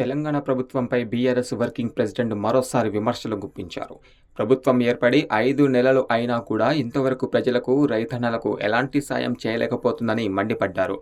తెలంగాణ ప్రభుత్వంపై BRS working president మరోసారి విమర్శలు గుప్పించారు. ప్రభుత్వం ఏర్పడి ఐదు నెలలు అయినా కూడా ఇంతవరకు ప్రజలకు రైతన్నలకు ఎలాంటి సాయం చేయలేకపోతుందని మండిపడ్డారు.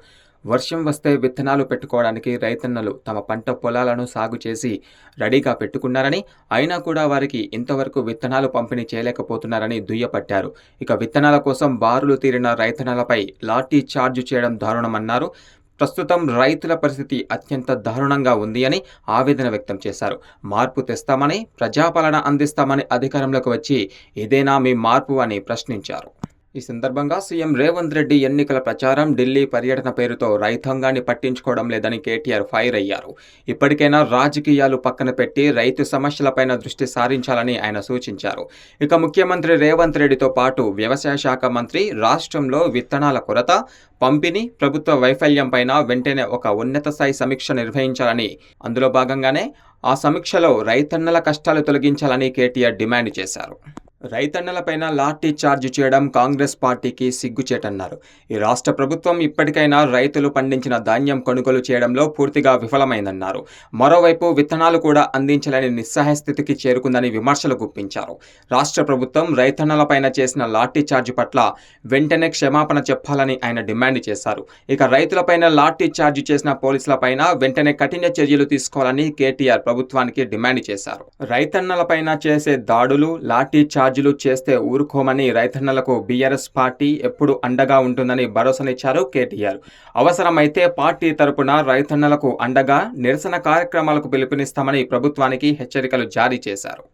వర్షం వస్తే విత్తనాలు పెట్టుకోవడానికి రైతన్నలు తమ పంట పొలాలను సాగు చేసి రెడీగా పెట్టుకున్నారని అయినా కూడా వారికి ఇంతవరకు విత్తనాలు పంపిణీ చేయలేకపోతున్నారని దుయ్యపట్టారు. ఇక విత్తనాల కోసం బారులు తీరిన రైతన్నలపై లాఠీ చార్జ్ చేయడం దారుణమన్నారు. ప్రస్తుతం రైతుల పరిస్థితి అత్యంత దారుణంగా ఉంది అని ఆవేదన వ్యక్తం చేశారు. మార్పు తెస్తామని ప్రజాపాలన అందిస్తామని అధికారంలోకి వచ్చి ఇదేనా మీ మార్పు అని ప్రశ్నించారు. ఈ సందర్భంగా సీఎం రేవంత్ రెడ్డి ఎన్నికల ప్రచారం ఢిల్లీ పర్యటన పేరుతో రైతాంగాన్ని పట్టించుకోవడం లేదని కేటీఆర్ ఫైర్ అయ్యారు. ఇప్పటికైనా రాజకీయాలు పక్కన పెట్టి రైతు సమస్యలపైన దృష్టి సారించాలని ఆయన సూచించారు. ఇక ముఖ్యమంత్రి రేవంత్ రెడ్డితో పాటు వ్యవసాయ శాఖ మంత్రి రాష్ట్రంలో విత్తనాల కొరత పంపిణీ ప్రభుత్వ వైఫల్యంపైన వెంటనే ఒక ఉన్నత స్థాయి సమీక్ష నిర్వహించాలని అందులో భాగంగానే ఆ సమీక్షలో రైతన్నల కష్టాలు తొలగించాలని కేటీఆర్ డిమాండ్ చేశారు. రైతన్నలపైన లాఠీ చార్జ్ చేయడం కాంగ్రెస్ పార్టీకి సిగ్గుచేటన్నారు. ఈ రాష్ట్ర ప్రభుత్వం ఇప్పటికైనా రైతులు పండించిన ధాన్యం కొనుగోలు చేయడంలో పూర్తిగా విఫలమైందన్నారు. మరోవైపు విత్తనాలు కూడా అందించలేని నిస్సహాయ స్థితికి చేరుకుందని విమర్శలు గుప్పించారు. రాష్ట్ర ప్రభుత్వం రైతన్నలపైన చేసిన లాఠీ చార్జ్ పట్ల వెంటనే క్షమాపణ చెప్పాలని ఆయన డిమాండ్ చేశారు. ఇక రైతులపైన లాఠీ చార్జ్ చేసిన పోలీసులపైన వెంటనే కఠిన చర్యలు తీసుకోవాలని కేటీఆర్ ప్రభుత్వానికి డిమాండ్ చేశారు. రైతన్నలపైన చేసే దాడులు లాఠీ ఛార్జీలు చేస్తే ఊరుకోమని రైతన్నలకు బీఆర్ఎస్ పార్టీ ఎప్పుడు అండగా ఉంటుందని భరోసానిచ్చారు కేటీఆర్. అవసరమైతే పార్టీ తరపున రైతన్నలకు అండగా నిరసన కార్యక్రమాలకు పిలుపునిస్తామని ప్రభుత్వానికి హెచ్చరికలు జారీ చేశారు.